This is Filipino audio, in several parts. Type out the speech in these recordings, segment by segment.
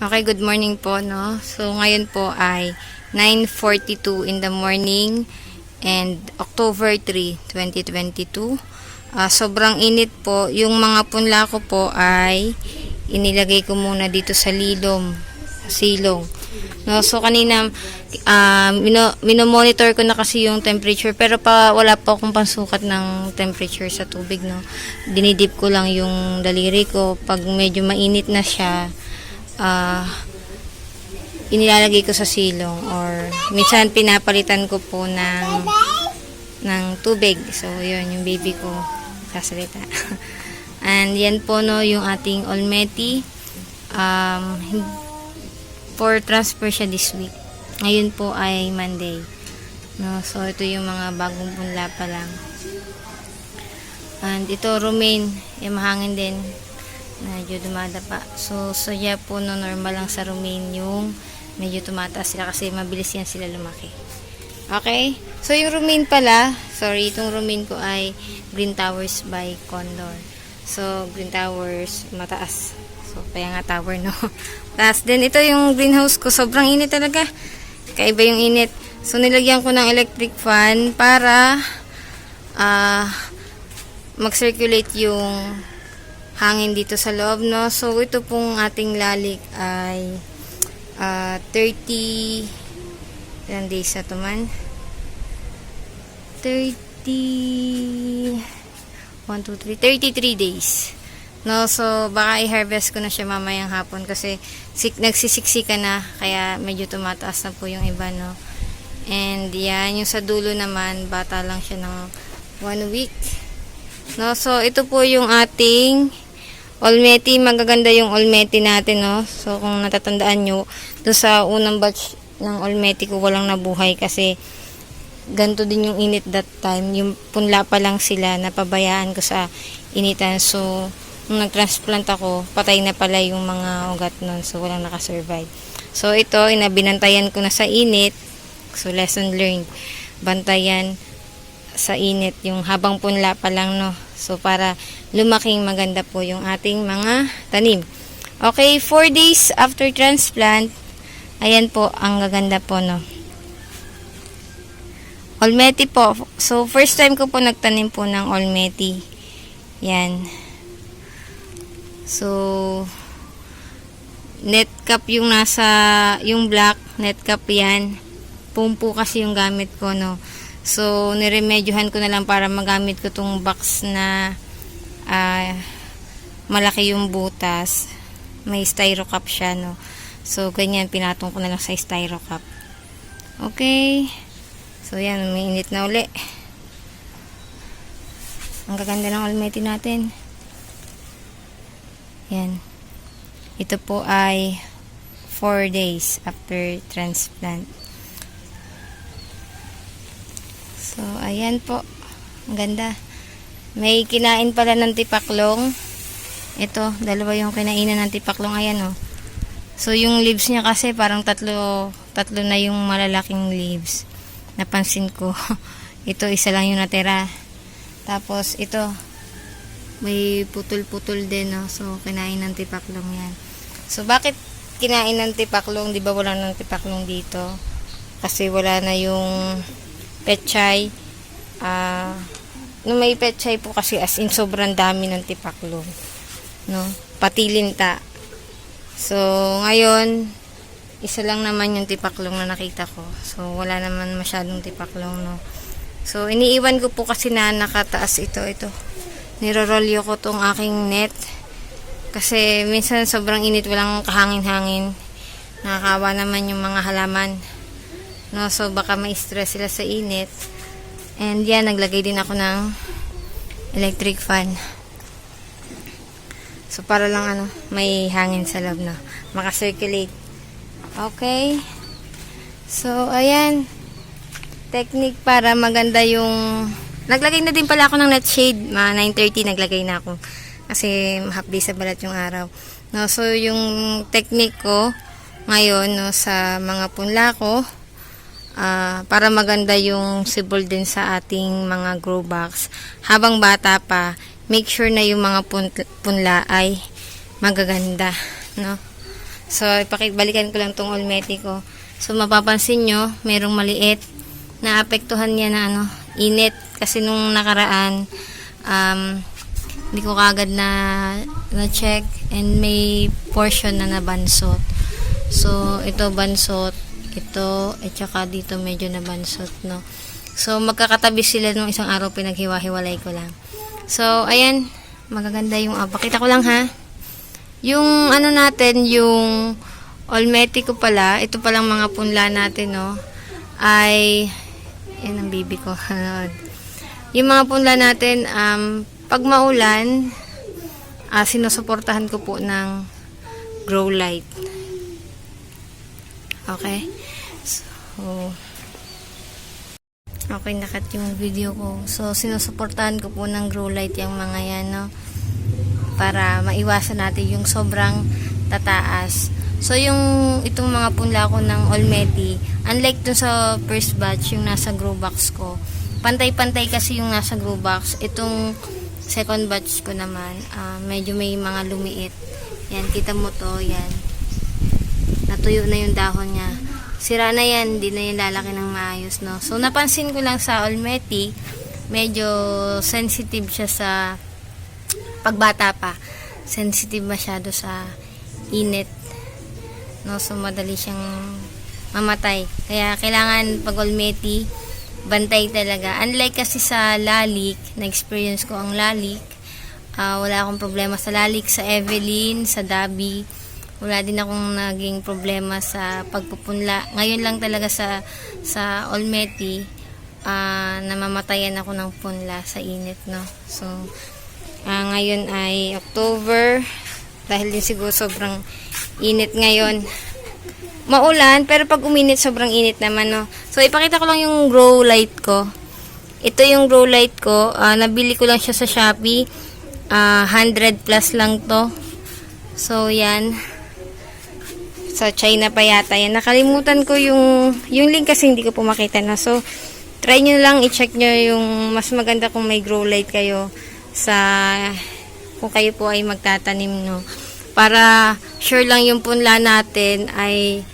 Okay, good morning po, no? So, ngayon po ay 9.42 in the morning and October 3, 2022. Ah, sobrang init po. Yung mga punla ko po ay inilagay ko muna dito sa lilom, silong. No, so kanina ah mino, mino-monitor ko na kasi yung temperature pero pa wala pa akong pansukat ng temperature sa tubig no. Dinidip ko lang yung daliri ko pag medyo mainit na siya ah inilalagay ko sa silong or minsan pinapalitan ko po ng ng tubig. So, yun, yung baby ko sasalita. And yan po no, yung ating Olmeti. Um, for transfer siya this week. Ngayon po ay Monday. No, so ito yung mga bagong punla pa lang. And ito romaine, yung mahangin din. Medyo dumadapa. So, soya po no, normal lang sa romaine yung medyo tumataas sila kasi mabilis yan sila lumaki. Okay? So, yung romaine pala, sorry, itong romaine ko ay Green Towers by Condor. So, Green Towers, mataas. So, kaya nga tower, no? Tapos, then, ito yung greenhouse ko. Sobrang init talaga. Kaiba yung init. So, nilagyan ko ng electric fan para ah mag-circulate yung hangin dito sa loob, no? So, ito pong ating lalik ay ah 30 ilang days na to man? 30 1, 2, 3 33 days. No, so baka i-harvest ko na siya mamayang hapon kasi sik nagsisiksika na kaya medyo tumataas na po yung iba, no. And yan, yung sa dulo naman, bata lang siya ng 1 week. No, so ito po yung ating Olmeti, magaganda yung Olmeti natin, no. So kung natatandaan nyo, doon sa unang batch ng Olmeti ko walang nabuhay kasi ganito din yung init that time. Yung punla pa lang sila, napabayaan ko sa initan. So, nung nag-transplant ako, patay na pala yung mga ugat nun. So, walang nakasurvive. So, ito, inabinantayan ko na sa init. So, lesson learned. Bantayan sa init yung habang punla pa lang, no. So, para lumaking maganda po yung ating mga tanim. Okay, 4 days after transplant, ayan po, ang gaganda po, no. Olmeti po. So, first time ko po nagtanim po ng Olmeti. Yan. So, net cap yung nasa, yung black, net cap yan. Pumpo kasi yung gamit ko, no. So, niremedyohan ko na lang para magamit ko tong box na ah, malaki yung butas. May styro cup siya, no. So, ganyan, pinatong ko na lang sa styro cup. Okay. So, yan, may init na uli. Ang gaganda ng almeti natin. Yan. Ito po ay 4 days after transplant. So, ayan po. Ang ganda. May kinain pala ng tipaklong. Ito, dalawa yung kinainan ng tipaklong. Ayan, oh. So, yung leaves niya kasi parang tatlo, tatlo na yung malalaking leaves. Napansin ko. ito, isa lang yung natira. Tapos, ito, may putol-putol din, no? So, kinain ng tipaklong yan. So, bakit kinain ng tipaklong? Di ba wala ng tipaklong dito? Kasi wala na yung pechay. Ah, nung may pechay po kasi as in sobrang dami ng tipaklong. No? Pati linta. So, ngayon, isa lang naman yung tipaklong na nakita ko. So, wala naman masyadong tipaklong, no. So, iniiwan ko po kasi na nakataas ito, ito. Nirorolyo ko tong aking net. Kasi minsan sobrang init, walang kahangin-hangin. Nakakawa naman yung mga halaman. No, so baka ma-stress sila sa init. And yan, naglagay din ako ng electric fan. So, para lang ano, may hangin sa loob na. Makacirculate. Okay. So, ayan. Technique para maganda yung... Naglagay na din pala ako ng net shade. Mga 9.30 naglagay na ako. Kasi half day sa balat yung araw. No, so, yung technique ko ngayon no, sa mga punla ko, ah, para maganda yung sibol din sa ating mga grow box. Habang bata pa, make sure na yung mga pun- punla ay magaganda, no? So, ipakibalikan ko lang tong Olmeti ko. So, mapapansin nyo, merong maliit na apektuhan niya na ano, init. Kasi nung nakaraan, um, hindi ko kagad na na-check and may portion na nabansot. So, ito bansot, ito, at saka dito medyo nabansot, no. So, magkakatabi sila nung isang araw pinaghiwa-hiwalay ko lang. So, ayan, magaganda yung, ah, pakita ko lang ha. Yung ano natin, yung Olmeti ko pala, ito palang mga punla natin, no, ay, yan ang bibi ko. yung mga punla natin, um, pag maulan, ah, sinusuportahan ko po ng grow light. Okay? So, okay, nakat yung video ko. So, sinusuportahan ko po ng grow light yung mga yan, no? Para maiwasan natin yung sobrang tataas. So, yung itong mga punla ko ng Olmeti, unlike dun sa first batch, yung nasa grow box ko, pantay-pantay kasi yung nasa grow box. Itong second batch ko naman, ah, medyo may mga lumiit. Yan, kita mo to, yan. Natuyo na yung dahon niya. Sira na yan, hindi na yan lalaki ng maayos, no? So, napansin ko lang sa Olmeti, medyo sensitive siya sa pagbata pa. Sensitive masyado sa init. No, so madali siyang mamatay. Kaya kailangan pag Olmeti, bantay talaga. Unlike kasi sa lalik, na-experience ko ang lalik, ah, wala akong problema sa lalik, sa Evelyn, sa Dabi, wala din akong naging problema sa pagpupunla. Ngayon lang talaga sa sa Olmeti, ah, namamatayan ako ng punla sa init, no. So, ah, ngayon ay October, dahil din siguro sobrang init ngayon. Maulan, pero pag uminit, sobrang init naman, no. So, ipakita ko lang yung grow light ko. Ito yung grow light ko. Ah, nabili ko lang siya sa Shopee. Ah, 100 plus lang to. So, yan. Sa China pa yata yan. Nakalimutan ko yung, yung link kasi hindi ko po makita na. So, try nyo lang, i-check nyo yung mas maganda kung may grow light kayo sa, kung kayo po ay magtatanim, no. Para sure lang yung punla natin ay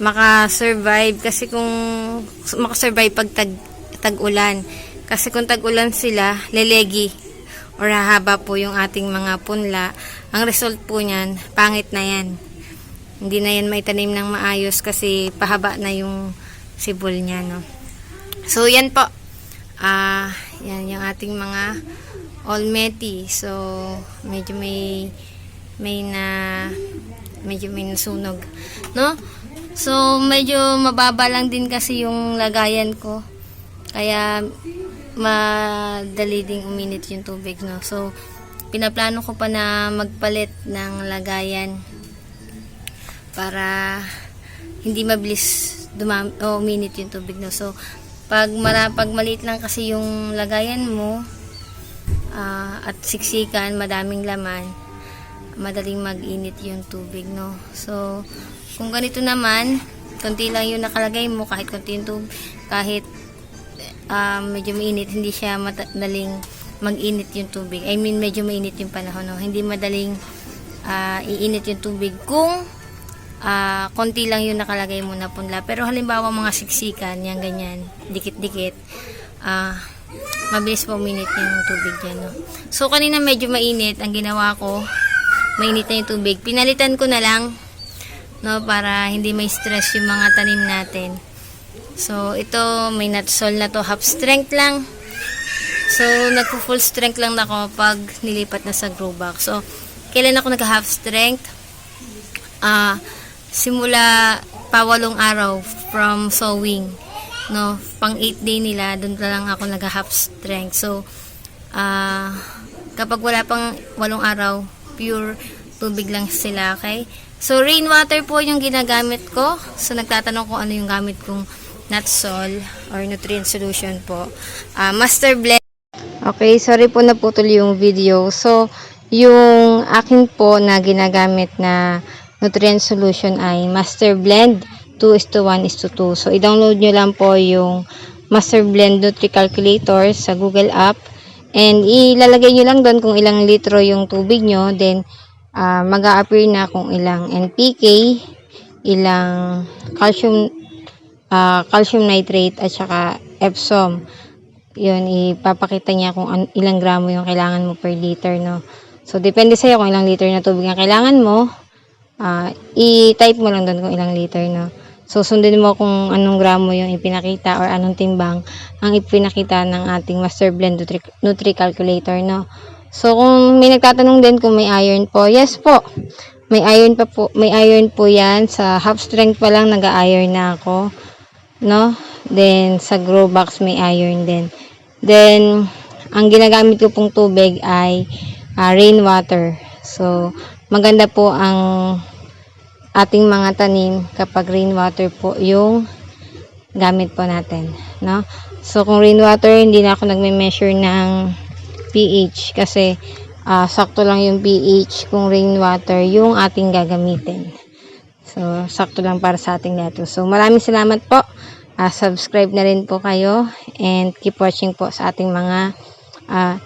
makasurvive kasi kung makasurvive pag tag, tag-ulan. Kasi kung tag-ulan sila, lelegi or hahaba po yung ating mga punla. Ang result po niyan, pangit na yan. Hindi na yan may tanim ng maayos kasi pahaba na yung sibol niya, no. So, yan po. Ah, yan yung ating mga Olmeti. So, medyo may may na medyo may nasunog, no? So, medyo mababa lang din kasi yung lagayan ko. Kaya, madali ding uminit yung tubig, no? So, pinaplano ko pa na magpalit ng lagayan para hindi mabilis dumam o uminit yung tubig, no? So, pag, mara, pag maliit lang kasi yung lagayan mo, ah, at siksikan, madaming laman, madaling mag-init yung tubig, no? So, kung ganito naman, konti lang yung nakalagay mo, kahit konti yung tubig, kahit ah, medyo mainit, hindi siya madaling mag-init yung tubig. I mean, medyo mainit yung panahon, no? Hindi madaling ah, iinit yung tubig kung ah, konti lang yung nakalagay mo na punla. Pero halimbawa mga siksikan, yan ganyan, dikit-dikit, ah, mabilis pa uminit yung tubig dyan, no? So, kanina medyo mainit, ang ginawa ko, mainit na yung tubig. Pinalitan ko na lang, no, para hindi may stress yung mga tanim natin. So, ito, may natsol na to, half strength lang. So, nagpo-full strength lang na ako pag nilipat na sa grow box. So, kailan ako nagka-half strength? Ah, simula pawalong araw from sowing. No, pang 8 day nila, doon lang ako nagka-half strength. So, ah, kapag wala pang walong araw, pure tubig lang sila, okay? So, rainwater po yung ginagamit ko. So, nagtatanong ko ano yung gamit kong Natsol or nutrient solution po. Ah, master blend. Okay, sorry po naputol yung video. So, yung akin po na ginagamit na nutrient solution ay Master Blend 2 is to 1 is to 2. So, i-download nyo lang po yung Master Blend Nutri Calculator sa Google app. And ilalagay nyo lang doon kung ilang litro yung tubig nyo. Then, ah, mag-a-appear na kung ilang NPK, ilang calcium ah, calcium nitrate at saka Epsom. Yun, ipapakita niya kung an- ilang gramo yung kailangan mo per liter, no? So, depende sa'yo kung ilang liter na tubig ang kailangan mo. Ah, i-type mo lang doon kung ilang liter, no? So, sundin mo kung anong gramo yung ipinakita or anong timbang ang ipinakita ng ating Master Blend Nutri, Nutri Calculator, no? So, kung may nagtatanong din kung may iron po, yes po. May iron pa po, may iron po yan. Sa half strength pa lang nag-iron na ako. No? Then, sa grow box may iron din. Then, ang ginagamit ko pong tubig ay ah, rainwater. So, maganda po ang ating mga tanim kapag rainwater po yung gamit po natin. No? So, kung rainwater, hindi na ako nagme-measure ng pH kasi ah, sakto lang yung pH kung rainwater yung ating gagamitin. So, sakto lang para sa ating neto. So, maraming salamat po. Ah, subscribe na rin po kayo and keep watching po sa ating mga ah,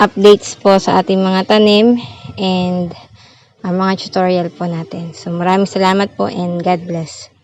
updates po sa ating mga tanim and ah, mga tutorial po natin. So, maraming salamat po and God bless.